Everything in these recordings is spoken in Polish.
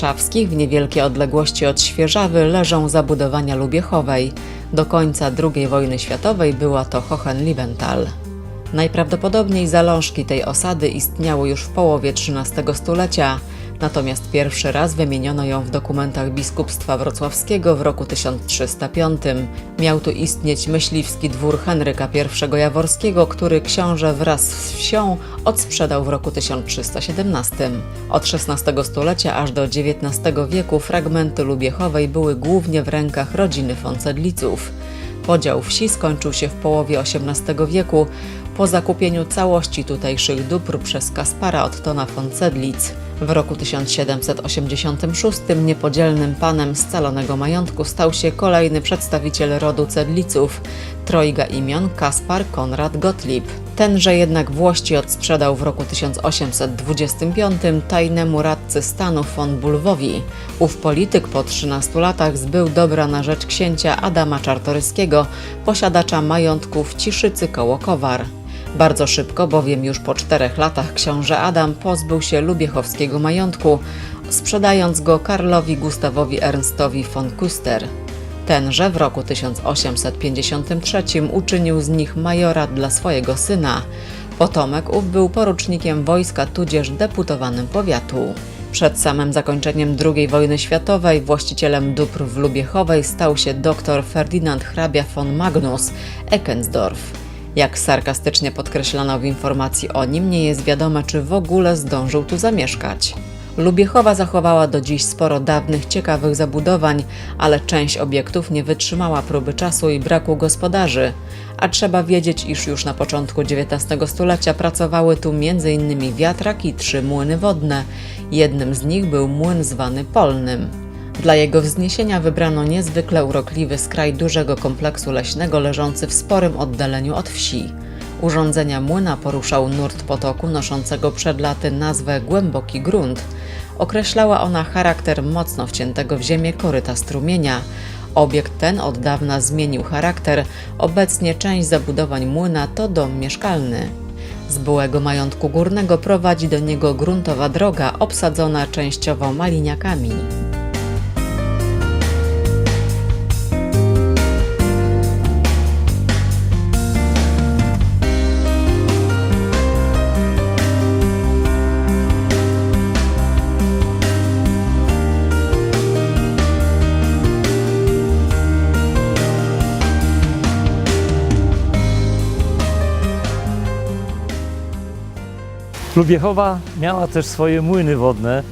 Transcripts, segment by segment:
Górach Kaczawskich, w niewielkiej odległości od Świeżawy, leżą zabudowania Lubiechowej. Do końca II wojny światowej była to Hohenlibenthal. Najprawdopodobniej zalążki tej osady istniały już w połowie XIII stulecia, natomiast pierwszy raz wymieniono ją w dokumentach biskupstwa wrocławskiego w roku 1305. Miał tu istnieć myśliwski dwór Henryka I Jaworskiego, który książę wraz z wsią odsprzedał w roku 1317. Od XVI stulecia aż do XIX wieku fragmenty Lubiechowej były głównie w rękach rodziny Foncedliców. Podział wsi skończył się w połowie XVIII wieku po zakupieniu całości tutejszych dóbr przez Kaspara Ottona von Cedlitz. W roku 1786 niepodzielnym panem scalonego majątku stał się kolejny przedstawiciel rodu Cedliców, trojga imion Kaspar Konrad Gottlieb. Tenże jednak Włości odsprzedał w roku 1825 tajnemu radcy stanu von Bulwowi. Ów polityk po 13 latach zbył dobra na rzecz księcia Adama Czartoryskiego, posiadacza majątku w Ciszycy koło Kowar. Bardzo szybko, bowiem już po czterech latach książę Adam pozbył się lubiechowskiego majątku, sprzedając go Karlowi Gustawowi Ernstowi von Kuster. Tenże w roku 1853 uczynił z nich majora dla swojego syna. Potomek ów był porucznikiem wojska tudzież deputowanym powiatu. Przed samym zakończeniem II wojny światowej właścicielem dóbr w Lubiechowej stał się dr Ferdynand hrabia von Magnus Eckensdorf. Jak sarkastycznie podkreślano w informacji o nim, nie jest wiadome, czy w ogóle zdążył tu zamieszkać. Lubiechowa zachowała do dziś sporo dawnych, ciekawych zabudowań, ale część obiektów nie wytrzymała próby czasu i braku gospodarzy. A trzeba wiedzieć, iż już na początku XIX stulecia pracowały tu m.in. wiatrak i trzy młyny wodne. Jednym z nich był młyn zwany Polnym. Dla jego wzniesienia wybrano niezwykle urokliwy skraj dużego kompleksu leśnego leżący w sporym oddaleniu od wsi. Urządzenia młyna poruszał nurt potoku noszącego przed laty nazwę Głęboki Grunt. Określała ona charakter mocno wciętego w ziemię koryta strumienia. Obiekt ten od dawna zmienił charakter. Obecnie część zabudowań młyna to dom mieszkalny. Z byłego majątku górnego prowadzi do niego gruntowa droga obsadzona częściowo maliniakami. Lubiechowa miała też swoje młyny wodne.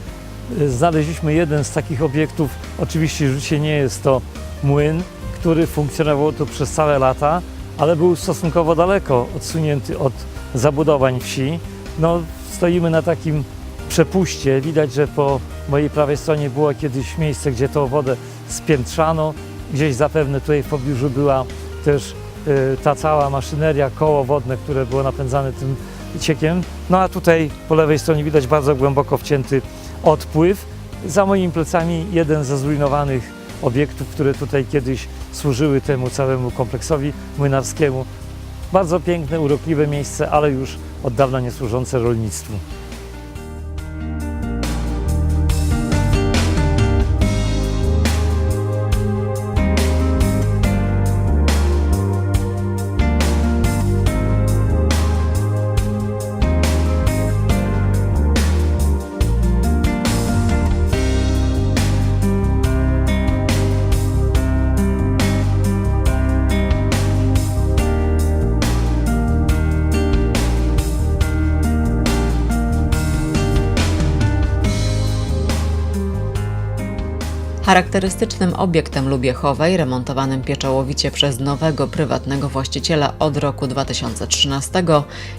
Znaleźliśmy jeden z takich obiektów. Oczywiście życie nie jest to młyn, który funkcjonował tu przez całe lata, ale był stosunkowo daleko odsunięty od zabudowań wsi. No, stoimy na takim przepuście. Widać, że po mojej prawej stronie było kiedyś miejsce, gdzie tą wodę spiętrzano. Gdzieś zapewne tutaj w pobliżu była też y, ta cała maszyneria, koło wodne, które było napędzane tym ciekiem. No a tutaj po lewej stronie widać bardzo głęboko wcięty odpływ. Za moimi plecami jeden ze zrujnowanych obiektów, które tutaj kiedyś służyły temu całemu kompleksowi młynarskiemu. Bardzo piękne, urokliwe miejsce, ale już od dawna nie służące rolnictwu. Charakterystycznym obiektem Lubiechowej, remontowanym pieczołowicie przez nowego prywatnego właściciela od roku 2013,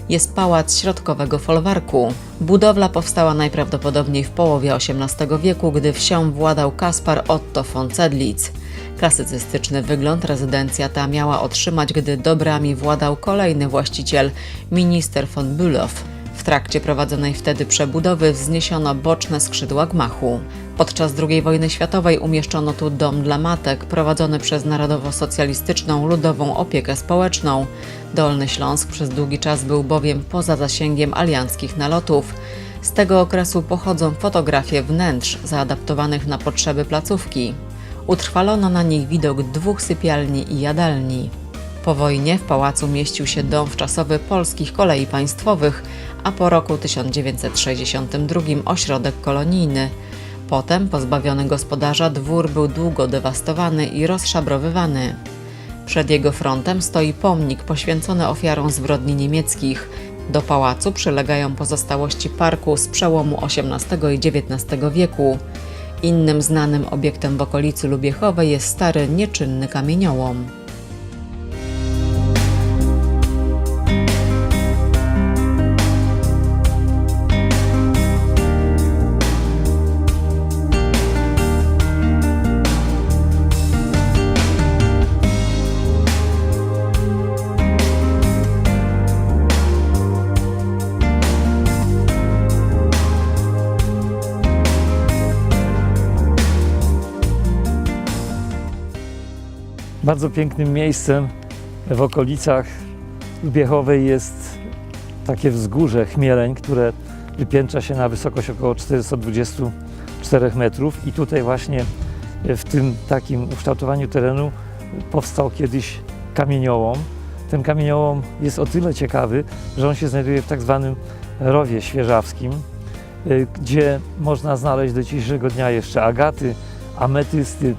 jest pałac środkowego folwarku. Budowla powstała najprawdopodobniej w połowie XVIII wieku, gdy wsią władał Kaspar Otto von Cedlitz. Klasycystyczny wygląd rezydencja ta miała otrzymać, gdy dobrami władał kolejny właściciel, minister von Bülow. W trakcie prowadzonej wtedy przebudowy wzniesiono boczne skrzydła gmachu. Podczas II wojny światowej umieszczono tu dom dla matek, prowadzony przez Narodowo-Socjalistyczną Ludową Opiekę Społeczną. Dolny Śląsk przez długi czas był bowiem poza zasięgiem alianckich nalotów. Z tego okresu pochodzą fotografie wnętrz zaadaptowanych na potrzeby placówki. Utrwalono na nich widok dwóch sypialni i jadalni. Po wojnie w pałacu mieścił się dom wczasowy polskich kolei państwowych, a po roku 1962 ośrodek kolonijny. Potem, pozbawiony gospodarza, dwór był długo dewastowany i rozszabrowywany. Przed jego frontem stoi pomnik poświęcony ofiarom zbrodni niemieckich. Do pałacu przylegają pozostałości parku z przełomu XVIII i XIX wieku. Innym znanym obiektem w okolicy Lubiechowej jest stary, nieczynny kamieniołom. Bardzo pięknym miejscem w okolicach Lubiechowej jest takie wzgórze Chmieleń, które wypiętrza się na wysokość około 424 metrów i tutaj właśnie w tym takim ukształtowaniu terenu powstał kiedyś kamieniołom. Ten kamieniołom jest o tyle ciekawy, że on się znajduje w tak zwanym rowie świeżawskim, y, gdzie można znaleźć do dzisiejszego dnia jeszcze agaty, ametysty,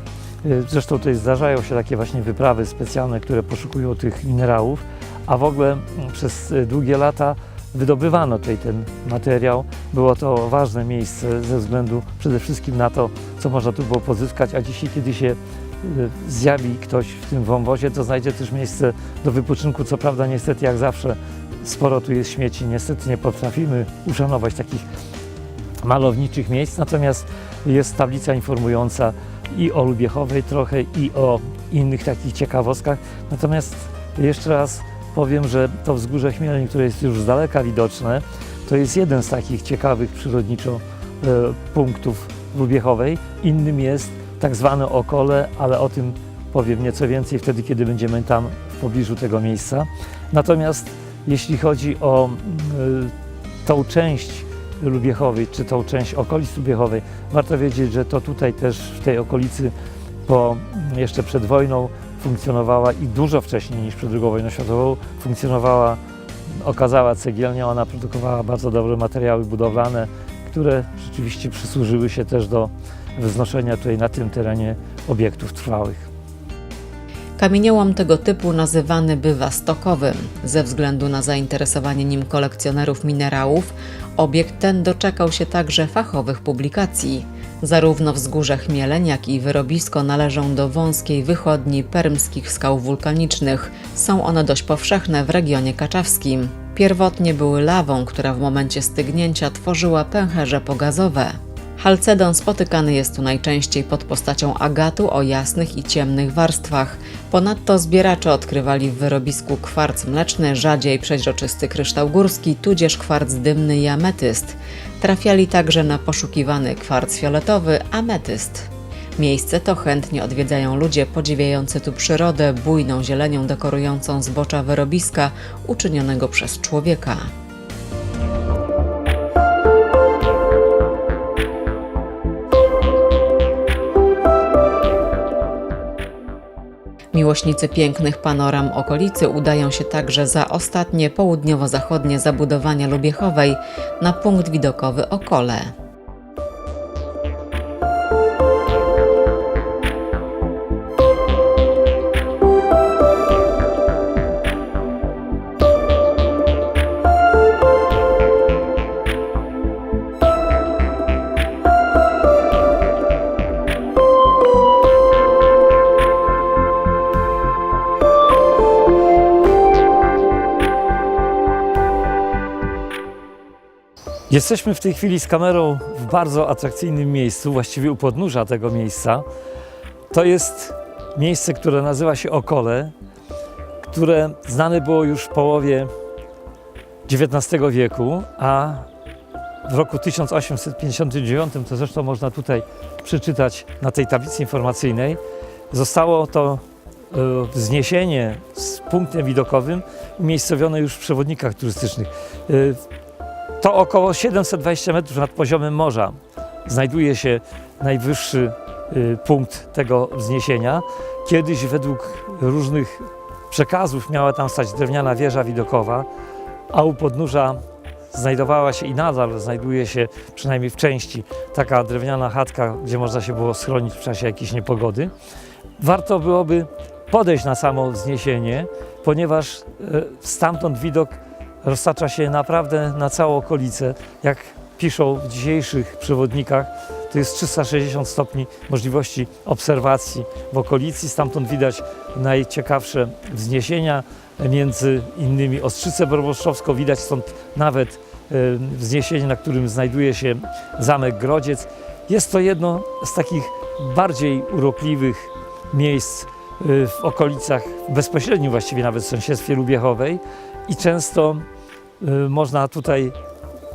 Zresztą tutaj zdarzają się takie właśnie wyprawy specjalne, które poszukują tych minerałów, a w ogóle mm, przez y, długie lata wydobywano tutaj ten materiał. Było to ważne miejsce ze względu przede wszystkim na to, co można tu było pozyskać, a dzisiaj, kiedy się y, zjawi ktoś w tym wąwozie, to znajdzie też miejsce do wypoczynku. Co prawda, niestety, jak zawsze, sporo tu jest śmieci. Niestety nie potrafimy uszanować takich malowniczych miejsc, natomiast jest tablica informująca i o Lubiechowej trochę i o innych takich ciekawostkach. Natomiast jeszcze raz powiem, że to wzgórze Chmieleń, które jest już z daleka widoczne, to jest jeden z takich ciekawych przyrodniczo e, punktów Lubiechowej. Innym jest tak zwane Okole, ale o tym powiem nieco więcej wtedy, kiedy będziemy tam w pobliżu tego miejsca. Natomiast jeśli chodzi o e, tą część Lubiechowej, czy tą część okolic Lubiechowej. Warto wiedzieć, że to tutaj też w tej okolicy po, jeszcze przed wojną funkcjonowała i dużo wcześniej niż przed II wojną światową funkcjonowała okazała cegielnia. Ona produkowała bardzo dobre materiały budowlane, które rzeczywiście przysłużyły się też do wznoszenia tutaj na tym terenie obiektów trwałych. Kamieniołom tego typu nazywany bywa stokowym. Ze względu na zainteresowanie nim kolekcjonerów minerałów, obiekt ten doczekał się także fachowych publikacji. Zarówno wzgórze Chmieleń, jak i wyrobisko należą do wąskiej wychodni permskich skał wulkanicznych. Są one dość powszechne w regionie kaczawskim. Pierwotnie były lawą, która w momencie stygnięcia tworzyła pęcherze pogazowe. Halcedon spotykany jest tu najczęściej pod postacią agatu o jasnych i ciemnych warstwach. Ponadto zbieracze odkrywali w wyrobisku kwarc mleczny, rzadziej przeźroczysty kryształ górski, tudzież kwarc dymny i ametyst. Trafiali także na poszukiwany kwarc fioletowy, ametyst. Miejsce to chętnie odwiedzają ludzie podziwiający tu przyrodę, bujną zielenią dekorującą zbocza wyrobiska uczynionego przez człowieka. Miłośnicy pięknych panoram okolicy udają się także za ostatnie południowo-zachodnie zabudowania Lubiechowej na punkt widokowy Okole. Jesteśmy w tej chwili z kamerą w bardzo atrakcyjnym miejscu, właściwie u podnóża tego miejsca. To jest miejsce, które nazywa się Okole, które znane było już w połowie XIX wieku, a w roku 1859, to zresztą można tutaj przeczytać na tej tablicy informacyjnej, zostało to e, wzniesienie z punktem widokowym umiejscowione już w przewodnikach turystycznych. To około 720 metrów nad poziomem morza znajduje się najwyższy y, punkt tego wzniesienia. Kiedyś według różnych przekazów miała tam stać drewniana wieża widokowa, a u podnóża znajdowała się i nadal znajduje się, przynajmniej w części, taka drewniana chatka, gdzie można się było schronić w czasie jakiejś niepogody. Warto byłoby podejść na samo wzniesienie, ponieważ e, stamtąd widok roztacza się naprawdę na całą okolicę. Jak piszą w dzisiejszych przewodnikach, to jest 360 stopni możliwości obserwacji w okolicy. Stamtąd widać najciekawsze wzniesienia, między innymi Ostrzycę Borboszczowską. Widać stąd nawet e, wzniesienie, na którym znajduje się Zamek Grodziec. Jest to jedno z takich bardziej urokliwych miejsc y, w okolicach, bezpośrednim właściwie nawet w sąsiedztwie Lubiechowej i często y, można tutaj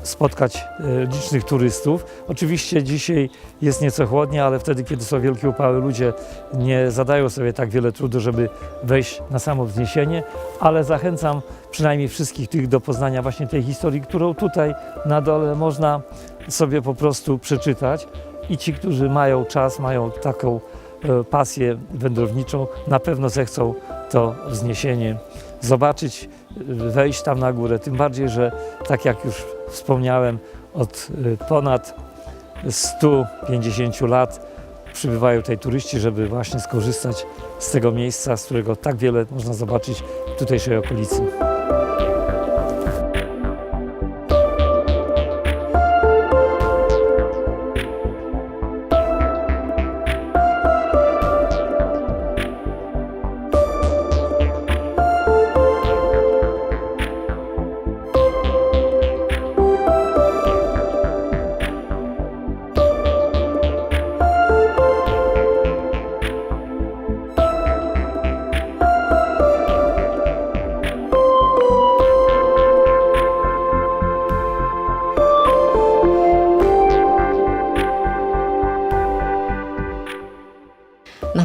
spotkać y, licznych turystów. Oczywiście dzisiaj jest nieco chłodniej, ale wtedy, kiedy są wielkie upały, ludzie nie zadają sobie tak wiele trudu, żeby wejść na samo wzniesienie, ale zachęcam przynajmniej wszystkich tych do poznania właśnie tej historii, którą tutaj na dole można sobie po prostu przeczytać i ci, którzy mają czas, mają taką e, pasję wędrowniczą, na pewno zechcą to wzniesienie zobaczyć, wejść tam na górę. Tym bardziej, że tak jak już wspomniałem, od e, ponad 150 lat przybywają tutaj turyści, żeby właśnie skorzystać z tego miejsca, z którego tak wiele można zobaczyć w tutejszej okolicy.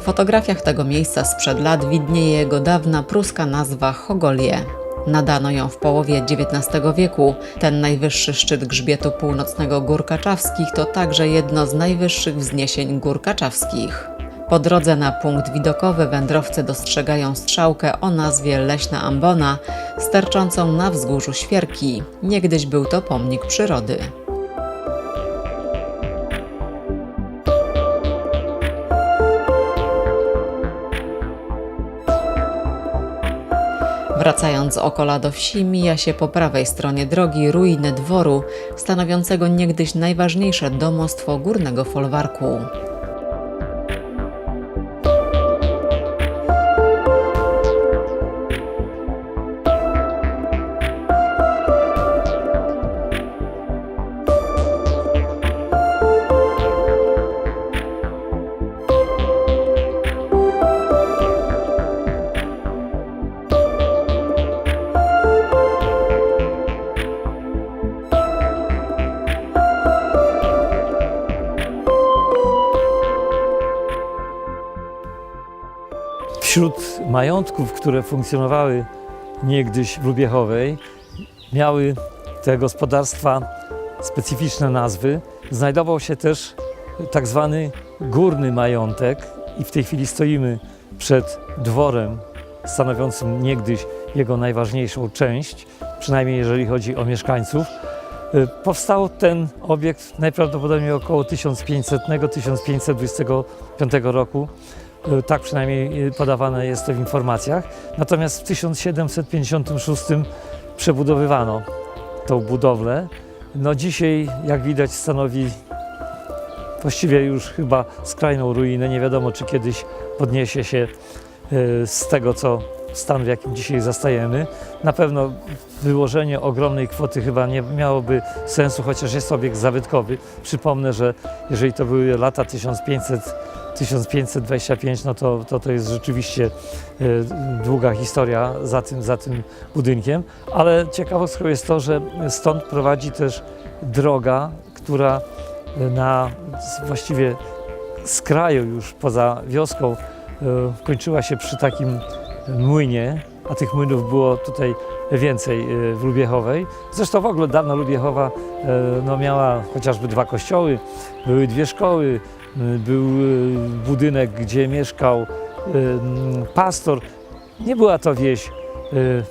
Fotografiach tego miejsca sprzed lat widnieje jego dawna pruska nazwa Chogolie. Nadano ją w połowie XIX wieku. Ten najwyższy szczyt grzbietu północnego Gór Kaczawskich to także jedno z najwyższych wzniesień Gór Kaczawskich. Po drodze na punkt widokowy wędrowcy dostrzegają strzałkę o nazwie Leśna Ambona, sterczącą na wzgórzu Świerki. Niegdyś był to pomnik przyrody. Wracając z Okola do wsi, mija się po prawej stronie drogi ruiny dworu, stanowiącego niegdyś najważniejsze domostwo górnego folwarku. Majątków, które funkcjonowały niegdyś w Lubiechowej, miały te gospodarstwa specyficzne nazwy. Znajdował się też tak zwany górny majątek i w tej chwili stoimy przed dworem stanowiącym niegdyś jego najważniejszą część, przynajmniej jeżeli chodzi o mieszkańców. Y, Powstał ten obiekt najprawdopodobniej około 1500-1525 roku. Y, Tak przynajmniej y, podawane jest to w informacjach. Natomiast w 1756 przebudowywano tą budowlę. No dzisiaj, jak widać, stanowi właściwie już chyba skrajną ruinę. Nie wiadomo, czy kiedyś podniesie się y, z tego, co stan, w jakim dzisiaj zastajemy. Na pewno wyłożenie ogromnej kwoty chyba nie miałoby sensu, chociaż jest obiekt zabytkowy. Przypomnę, że jeżeli to były lata 1500 1525, no to, to to jest rzeczywiście e, długa historia za tym, za tym budynkiem, ale ciekawostką jest to, że stąd prowadzi też droga, która na z- właściwie z kraju już poza wioską e, kończyła się przy takim młynie, a tych młynów było tutaj więcej e, w Lubiechowej. Zresztą w ogóle dawna Lubiechowa e, no, miała chociażby dwa kościoły, były dwie szkoły, e, był budynek, gdzie mieszkał e, m, pastor. Nie była to wieś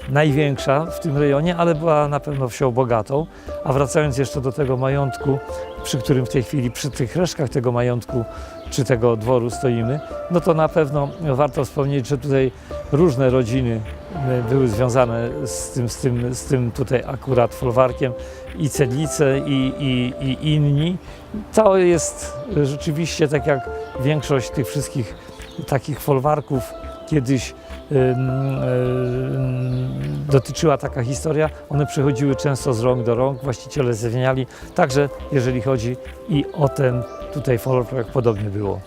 największa w tym rejonie, ale była na pewno wsią bogatą. A wracając jeszcze do tego majątku, przy którym w tej chwili, przy tych resztkach tego majątku czy tego dworu stoimy, no to na pewno warto wspomnieć, że tutaj różne rodziny e, były związane z tym, z tym, z tym tutaj akurat folwarkiem i Cedlice i, i, i inni. To jest rzeczywiście tak jak większość tych wszystkich takich folwarków kiedyś dotyczyła taka historia. One przechodziły często z rąk do rąk, właściciele zmieniali. Także jeżeli chodzi i o ten tutaj folwark podobnie było.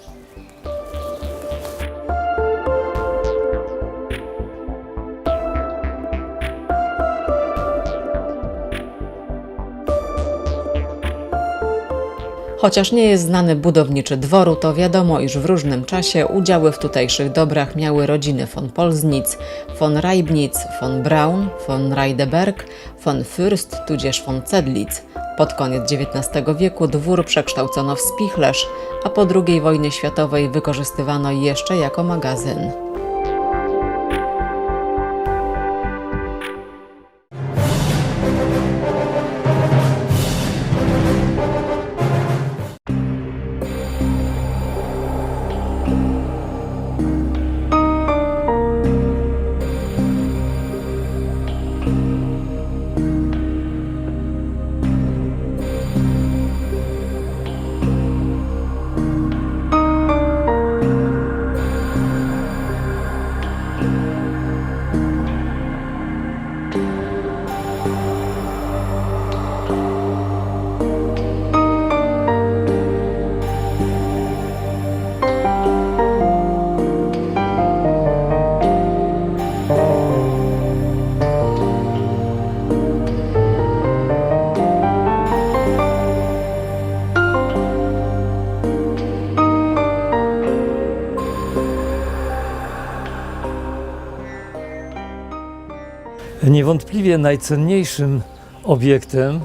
Chociaż nie jest znany budowniczy dworu, to wiadomo, iż w różnym czasie udziały w tutejszych dobrach miały rodziny von Polsnitz, von Reibnitz, von Braun, von Reideberg, von Fürst tudzież von Cedlitz. Pod koniec XIX wieku dwór przekształcono w spichlerz, a po II wojnie światowej wykorzystywano jeszcze jako magazyn. Niewątpliwie najcenniejszym obiektem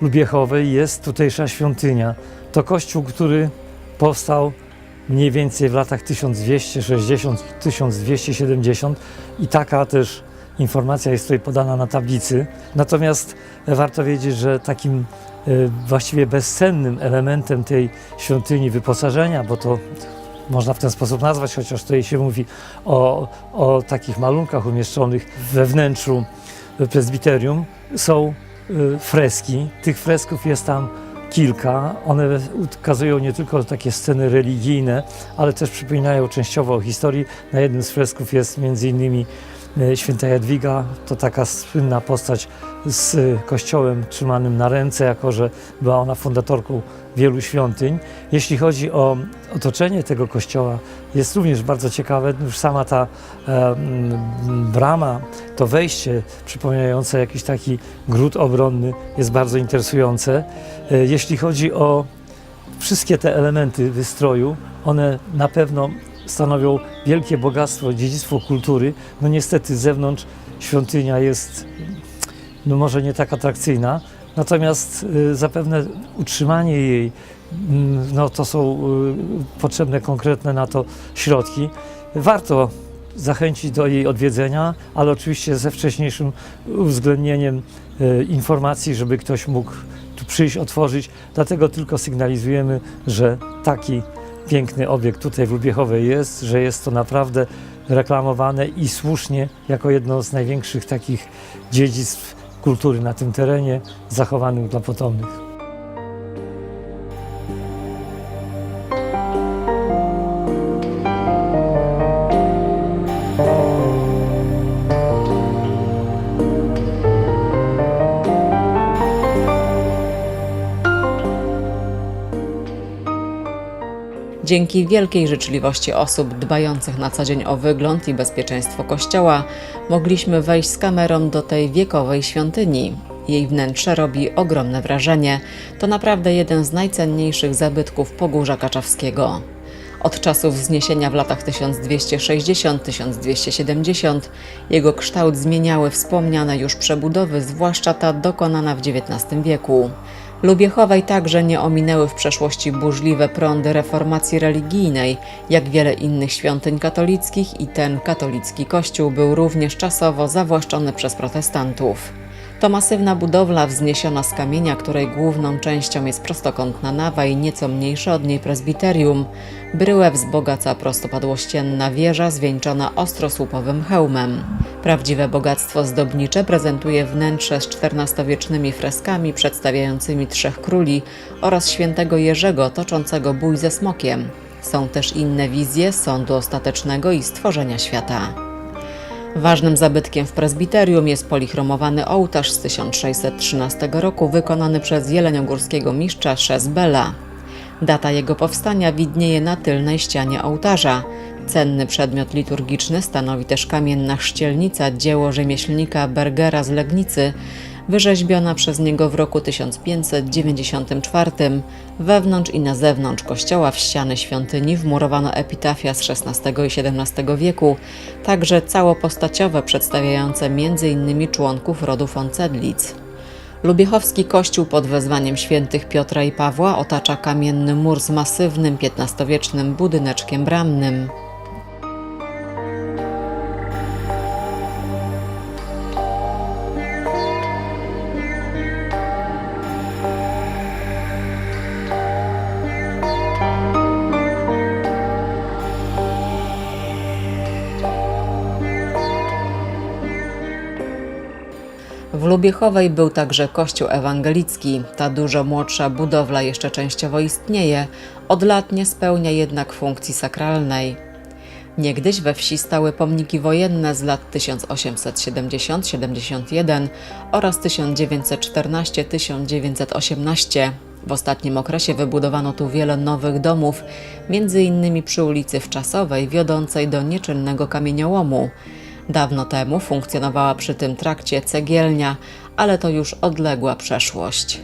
Lubiechowej jest tutejsza świątynia. To kościół, który powstał mniej więcej w latach 1260-1270 i taka też informacja jest tutaj podana na tablicy. Natomiast warto wiedzieć, że takim e, właściwie bezcennym elementem tej świątyni wyposażenia, bo to można w ten sposób nazwać, chociaż tutaj się mówi o, o takich malunkach umieszczonych we wnętrzu prezbiterium, są y, freski. Tych fresków jest tam kilka. One ukazują nie tylko takie sceny religijne, ale też przypominają częściowo o historii. Na jednym z fresków jest między innymi święta Jadwiga. To taka słynna postać z kościołem trzymanym na ręce, jako że była ona fundatorką wielu świątyń. Jeśli chodzi o otoczenie tego kościoła, jest również bardzo ciekawe. Już sama ta e, brama, to wejście przypominające jakiś taki gród obronny jest bardzo interesujące. E, jeśli chodzi o wszystkie te elementy wystroju, one na pewno stanowią wielkie bogactwo, dziedzictwo kultury. No niestety z zewnątrz świątynia jest no może nie tak atrakcyjna, natomiast y, zapewne utrzymanie jej, mm, no to są y, potrzebne konkretne na to środki. Warto zachęcić do jej odwiedzenia, ale oczywiście ze wcześniejszym uwzględnieniem y, informacji, żeby ktoś mógł tu przyjść, otworzyć. Dlatego tylko sygnalizujemy, że taki piękny obiekt tutaj w Lubiechowej jest, że jest to naprawdę reklamowane i słusznie jako jedno z największych takich dziedzictw kultury na tym terenie zachowanych dla potomnych. Dzięki wielkiej życzliwości osób dbających na co dzień o wygląd i bezpieczeństwo kościoła, mogliśmy wejść z kamerą do tej wiekowej świątyni. Jej wnętrze robi ogromne wrażenie. To naprawdę jeden z najcenniejszych zabytków Pogórza Kaczawskiego. Od czasów wzniesienia w latach 1260-1270 jego kształt zmieniały wspomniane już przebudowy, zwłaszcza ta dokonana w XIX wieku. Lubiechowej także nie ominęły w przeszłości burzliwe prądy reformacji religijnej, jak wiele innych świątyń katolickich i ten katolicki kościół był również czasowo zawłaszczony przez protestantów. To masywna budowla wzniesiona z kamienia, której główną częścią jest prostokątna nawa i nieco mniejsze od niej prezbiterium. Bryłę wzbogaca prostopadłościenna wieża zwieńczona ostrosłupowym hełmem. Prawdziwe bogactwo zdobnicze prezentuje wnętrze z XIV-wiecznymi freskami przedstawiającymi trzech króli oraz świętego Jerzego toczącego bój ze smokiem. Są też inne wizje sądu ostatecznego i stworzenia świata. Ważnym zabytkiem w prezbiterium jest polichromowany ołtarz z 1613 roku wykonany przez jeleniogórskiego mistrza Szezbela. Data jego powstania widnieje na tylnej ścianie ołtarza. Cenny przedmiot liturgiczny stanowi też kamienna chrzcielnica, dzieło rzemieślnika Bergera z Legnicy, wyrzeźbiona przez niego w roku 1594. Wewnątrz i na zewnątrz kościoła w ściany świątyni wmurowano epitafia z XVI i XVII wieku, także całopostaciowe przedstawiające m.in. członków rodu von Cedlitz. Lubiechowski kościół pod wezwaniem świętych Piotra i Pawła otacza kamienny mur z masywnym XV-wiecznym budyneczkiem bramnym. Lubiechowej był także kościół ewangelicki. Ta dużo młodsza budowla jeszcze częściowo istnieje, od lat nie spełnia jednak funkcji sakralnej. Niegdyś we wsi stały pomniki wojenne z lat 1870-71 oraz 1914-1918. W ostatnim okresie wybudowano tu wiele nowych domów, między innymi przy ulicy Wczasowej wiodącej do nieczynnego kamieniołomu. Dawno temu funkcjonowała przy tym trakcie cegielnia, ale to już odległa przeszłość.